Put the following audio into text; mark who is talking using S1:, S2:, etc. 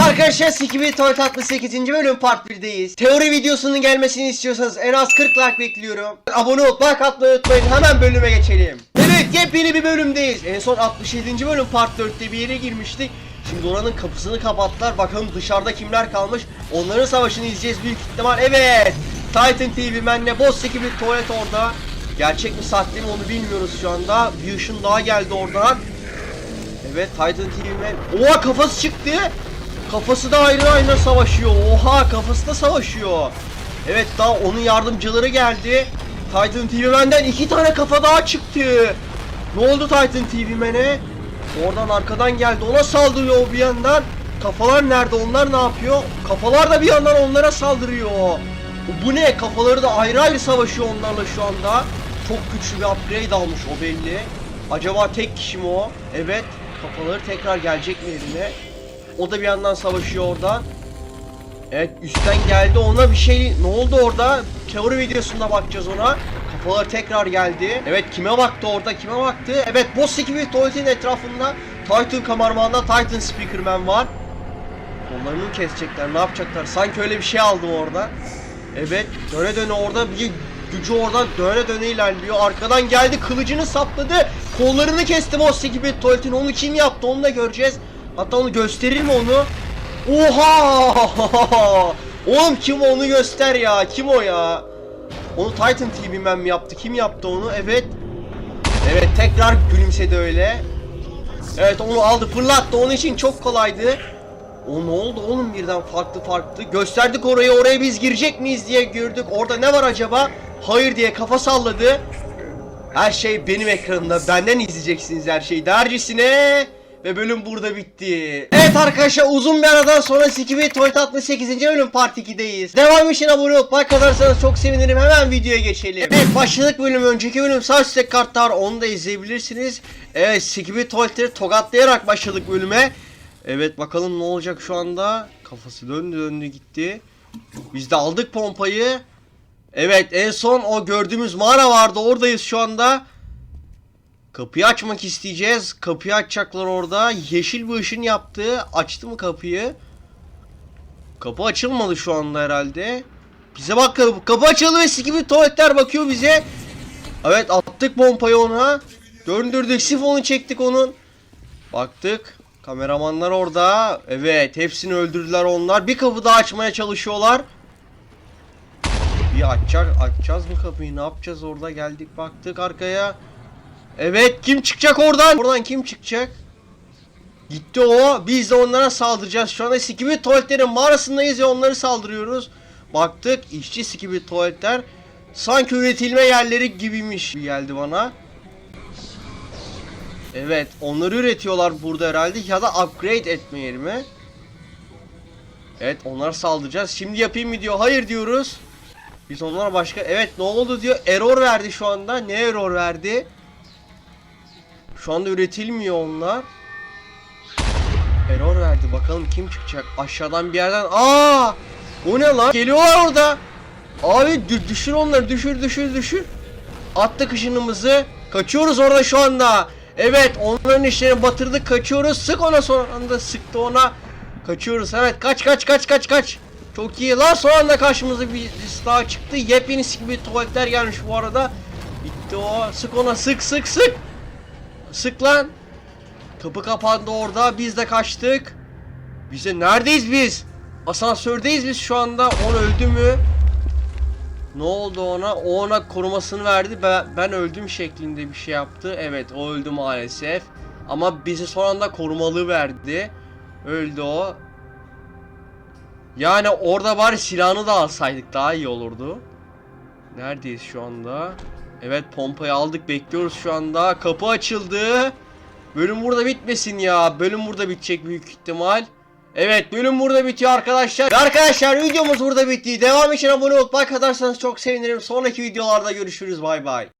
S1: arkadaşlar Sikibi Toy 68. bölüm part 1'deyiz. Teori videosunun gelmesini istiyorsanız en az 40 like bekliyorum. Abone olup like atmayı unutmayın. Hemen bölüme geçelim. Evet yepyeni bir bölümdeyiz. En son 67. bölüm part 4'te bir yere girmiştik. Şimdi oranın kapısını kapattılar. Bakalım dışarıda kimler kalmış. Onların savaşını izleyeceğiz büyük ihtimal. Evet. Titan TV benle Boss Sikibi Tuvalet orada. Gerçek mi sahte mi onu bilmiyoruz şu anda. Bir ışın daha geldi oradan. Evet Titan TV'me Oha kafası çıktı Kafası da ayrı ayrı savaşıyor. Oha kafası da savaşıyor. Evet daha onun yardımcıları geldi. Titan TV'menden iki tane kafa daha çıktı. Ne oldu Titan TV'mene Oradan arkadan geldi. Ona saldırıyor bir yandan. Kafalar nerede? Onlar ne yapıyor? Kafalar da bir yandan onlara saldırıyor. Bu ne? Kafaları da ayrı ayrı savaşıyor onlarla şu anda. Çok güçlü bir upgrade almış o belli. Acaba tek kişi mi o? Evet. Kafaları tekrar gelecek mi eline? O da bir yandan savaşıyor oradan. Evet üstten geldi ona bir şey ne oldu orada? Teori videosunda bakacağız ona. Kafalar tekrar geldi. Evet kime baktı orada kime baktı? Evet boss ekibi tuvaletin etrafında Titan kamarmanda Titan Speakerman var. Onları mı kesecekler ne yapacaklar? Sanki öyle bir şey aldım orada. Evet döne döne orada bir gücü oradan döne döne ilerliyor. Arkadan geldi kılıcını sapladı. Kollarını kesti boss ekibi tuvaletin. Onu kim yaptı onu da göreceğiz. Hatta onu gösterir mi onu? Oha! Oğlum kim onu göster ya? Kim o ya? Onu Titan TV Man mi yaptı? Kim yaptı onu? Evet. Evet tekrar gülümsedi öyle. Evet onu aldı fırlattı. Onun için çok kolaydı. O ne oldu oğlum birden farklı farklı. Gösterdik orayı oraya biz girecek miyiz diye gördük. Orada ne var acaba? Hayır diye kafa salladı. Her şey benim ekranımda. Benden izleyeceksiniz her şeyi. Dercisine. Ve bölüm burada bitti. Evet arkadaşlar uzun bir aradan sonra Sikibi Toy 68. bölüm part 2'deyiz. Devam için abone olup like atarsanız çok sevinirim. Hemen videoya geçelim. Evet başladık bölüm. Önceki bölüm sağ kartlar onu da izleyebilirsiniz. Evet Sikibi Toy'ları tokatlayarak başladık bölüme. Evet bakalım ne olacak şu anda. Kafası döndü döndü gitti. Biz de aldık pompayı. Evet en son o gördüğümüz mağara vardı oradayız şu anda. Kapıyı açmak isteyeceğiz. Kapıyı açacaklar orada. Yeşil bir ışın yaptı. Açtı mı kapıyı? Kapı açılmadı şu anda herhalde. Bize bak kapı, kapı açıldı ve gibi tuvaletler bakıyor bize. Evet attık pompayı ona. Döndürdük sifonu çektik onun. Baktık. Kameramanlar orada. Evet hepsini öldürdüler onlar. Bir kapı daha açmaya çalışıyorlar. Bir açacak, açacağız mı kapıyı? Ne yapacağız orada? Geldik baktık arkaya. Evet kim çıkacak oradan? Oradan kim çıkacak? Gitti o. Biz de onlara saldıracağız. Şu anda Skibidi tuvaletlerin mağarasındayız ve onları saldırıyoruz. Baktık işçi Skibidi tuvaletler. Sanki üretilme yerleri gibiymiş geldi bana. Evet onları üretiyorlar burada herhalde ya da upgrade etme yeri? Evet onlara saldıracağız. Şimdi yapayım mı diyor. Hayır diyoruz. Biz onlara başka... Evet ne oldu diyor. Error verdi şu anda. Ne error verdi? Şu anda üretilmiyor onlar. Error verdi. Bakalım kim çıkacak? Aşağıdan bir yerden. Aa! O ne lan? Geliyorlar orada. Abi dü- düşür onları. Düşür düşür düşür. Attık ışınımızı. Kaçıyoruz orada şu anda. Evet onların işlerini batırdık. Kaçıyoruz. Sık ona son anda sıktı ona. Kaçıyoruz. Evet kaç kaç kaç kaç kaç. Çok iyi. Lan son anda karşımıza bir daha çıktı. Yepyeni gibi tuvaletler gelmiş bu arada. Bitti o. Sık ona sık sık sık. Sık lan. Kapı kapandı orada. Biz de kaçtık. Bize neredeyiz biz? Asansördeyiz biz şu anda. On öldü mü? Ne oldu ona? O ona korumasını verdi. Ben, ben öldüm şeklinde bir şey yaptı. Evet o öldü maalesef. Ama bize son anda korumalı verdi. Öldü o. Yani orada bari silahını da alsaydık daha iyi olurdu. Neredeyiz şu anda? Evet pompayı aldık bekliyoruz şu anda. Kapı açıldı. Bölüm burada bitmesin ya. Bölüm burada bitecek büyük ihtimal. Evet bölüm burada bitiyor arkadaşlar. Ve Arkadaşlar videomuz burada bitti. Devam için abone olup like atarsanız çok sevinirim. Sonraki videolarda görüşürüz. Bay bay.